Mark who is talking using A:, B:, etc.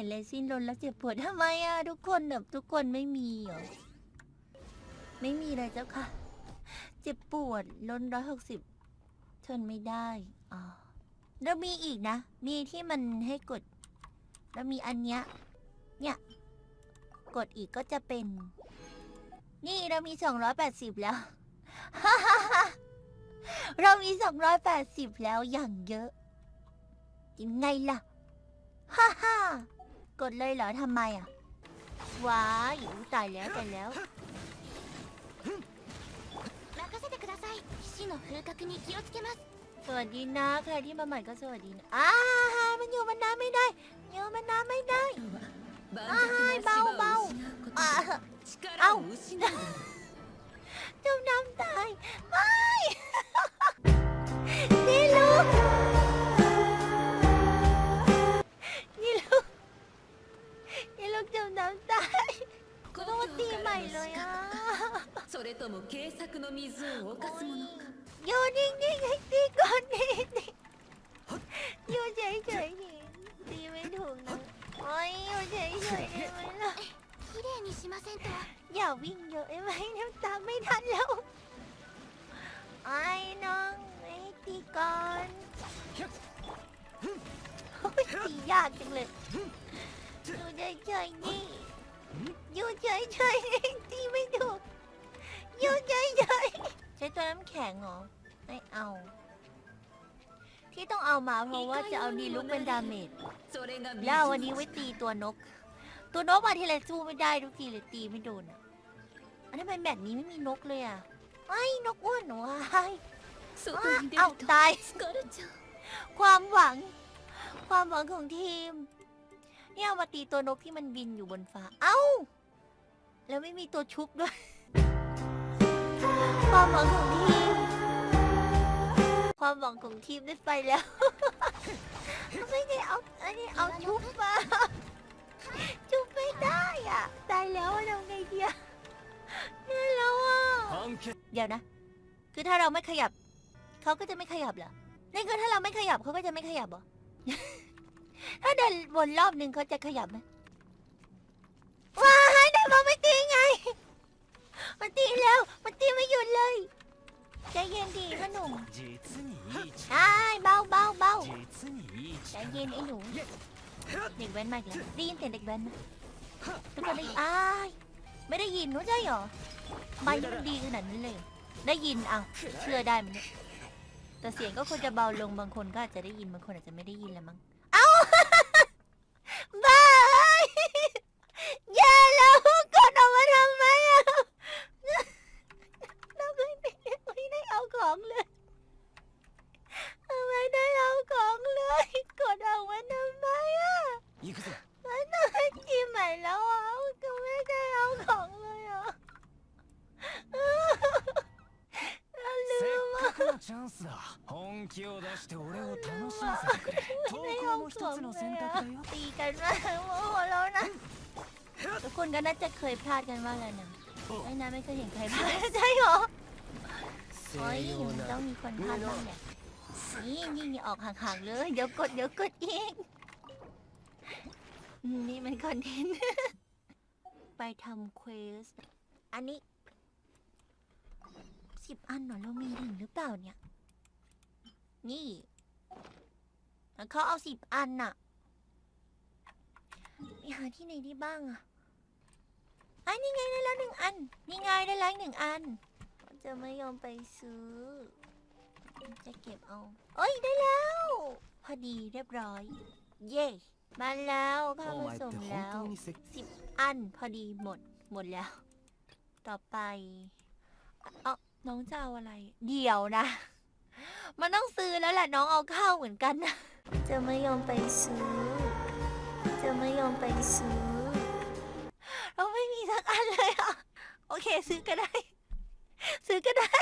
A: ห็นเลซินลนแล้วเจ็บปวดทำไมอะทุกคนแบบทุกคนไม่มีเหรอไม่มีเลยเจ้าค่ะ เจ็บปวดล้นร้อยหกสิบทนไม่ได้อ๋อแล้วมีอีกนะ มีที่มันให้กด แล้วมีอันเนี้ยเนี่ย กดอีกก็จะเป็น นี่เรามีสองร้อยแปดสิบแล้ว เรามีสองร้อยแปดสิบแล้วอย่างเยอะยังไงล่ะ ฮ่าฮ่า กดเลยเหรอทำไมอ่ะ ว้ายอุ๊ยตายแล้วตายแล้ว
B: 任せてください死の風格に気をつけます
A: สวัสดีนะ ใครที่มาใหม่ก็สวัสดีนะอ้ามันอยู่มันน้ำไม่ได้ อยู่มันน้ำไม่ได้
C: 盤
A: あー
C: 石な足場を失うこと
A: อ่า
C: 力を失う
A: ใหม่เลยอ่ะ
C: それとも軽作の水を犯すものか
A: อยู่นิ่งๆให้ตีก่อนดิอยู่เฉยๆดิตีไม่ถูกนะโอ้ยอยู่เฉยๆได้ไหมล่ะ
B: 綺麗にしませんと
A: อย่าวิ่งเยอะได้ไหมน้ำตามไม่ทันแล้วไอ้น้องไม่ให้ตีก่อนโอ้ยตียากจังเลยอยู่เฉยๆนี่ อยู่เฉยๆนี่ตีไม่ถูกอยู่เฉยๆใช้ตัวน้ำแข็งเหรอไม่เอา ที่ต้องเอามาเพราะว่าจะเอาดีลุกเป็นดาเมจ
C: それが水
A: แล้ววันนี้ไว้ตีตัวนก ตัวนกมาทีไรสู้ไม่ได้ทุกทีเลยตีไม่โดนอะอันนี้เป็นแบบนี้ไม่มีนกเลยอ่ะไอ้ยนกอ้วนหนูไอ้าย
C: 外に出
A: เอ้า
C: ると
A: ตาย
C: 疲れちゃう
A: ความหวัง ความหวังของทีม เนี่ยเอามาตีตัวนกที่มันบินอยู่บนฟ้า เอ้า แล้วไม่มีตัวชุบด้วย ความหวังของทีม ความหวังของทีมได้ไปแล้ว ไม่ได้เอาอันนี้เอาชุบมา ชุบไม่ได้อะ ตายแล้วอะทำไงดีอะนี่แล้วอะ เดี๋ยวนะ คือถ้าเราไม่ขยับ เขาก็จะไม่ขยับเหรอนี่คือถ้าเราไม่ขยับเขาก็จะไม่ขยับเหรอ ถ้าเดินวนรอบหนึ่งเขาจะขยับไหมว้ายแต่มันไม่ตีไง มันตีแล้ว มันตีไม่หยุดเลย ใจเย็นดีพ่อหนุ่ม
D: 実にいい
A: ใช่เบาเบาเบา
D: 実にいい
A: ใจเย็นไอ้หนู เด็กแว้นมาอีกแล้วได้ยินเสียงเด็กแว้นไหมทุกคนได้ยินอ้ายไม่ได้ยินรู้ใช่เหรอไม่มันดีขนาดนั้นเลยเหรอได้ยินอ่ะเชื่อได้มันเนี่ยแต่เสียงก็ควรจะเบาลงบางคนก็อาจจะได้ยินบางคนอาจจะไม่ได้ยินแหละมั้ง ของเลยทำไมได้เอาของเลย กดออกมาทำไมอ่ะ
D: 行くぞ
A: มันต้องจีใหม่แล้วอ่ะก็ไม่ได้เอาของเลยอ่ะเราลื
D: せ
A: ม
D: っ
A: อ่ะ
D: かくのチャンスだ本気を出して俺を楽しませてくれ投
A: ไม่ได้
D: 稿
A: เอา
D: も一
A: ของ
D: つの
A: เลย
D: 選
A: อ่ะ
D: 択だよ
A: ตีกันมากโมโหแล้วนะทุกคนก็น่าจะเคยพลาดกันบ้างแล้วนะไอ้นะไม่เคยเห็นใครพลาดใช่เหรอ โอ้ยมันต้องมีคนพลาดบ้างแหละนี่นี่นี่ออกห่างๆเลย เดี๋ยวกดเดี๋ยวกดองอืมนี่มันคอนเทนต์ ไปทำเควส อันนี้สิบอันหรอเรามีถึงหรือเปล่าเนี่ย นี่เขาเอาสิบอันน่ะไปหาที่ไหนได้บ้างอะไอ้นี่ไงได้แล้วหนึ่งอัน นี่ไงได้แล้วหนึ่งอัน จะไม่ยอมไปซื้อ จะเก็บเอาเอ้ยได้แล้ว พอดีเรียบร้อย เย่มาแล้วข้า
D: วผ
A: ส
D: ม
A: แล้วสิบอันพอดีหมดหมดแล้ว ต่อไปเอ้าน้องจะเอาอะไร เดี๋ยวนะ มันต้องซื้อแล้วแหละน้องเอาข้าวเหมือนกันนะจะไม่ยอมไปซื้อ จะไม่ยอมไปซื้อ เราไม่มีสักอันเลยอะ โอเคซื้อก็ได้ ซื้อก็ได้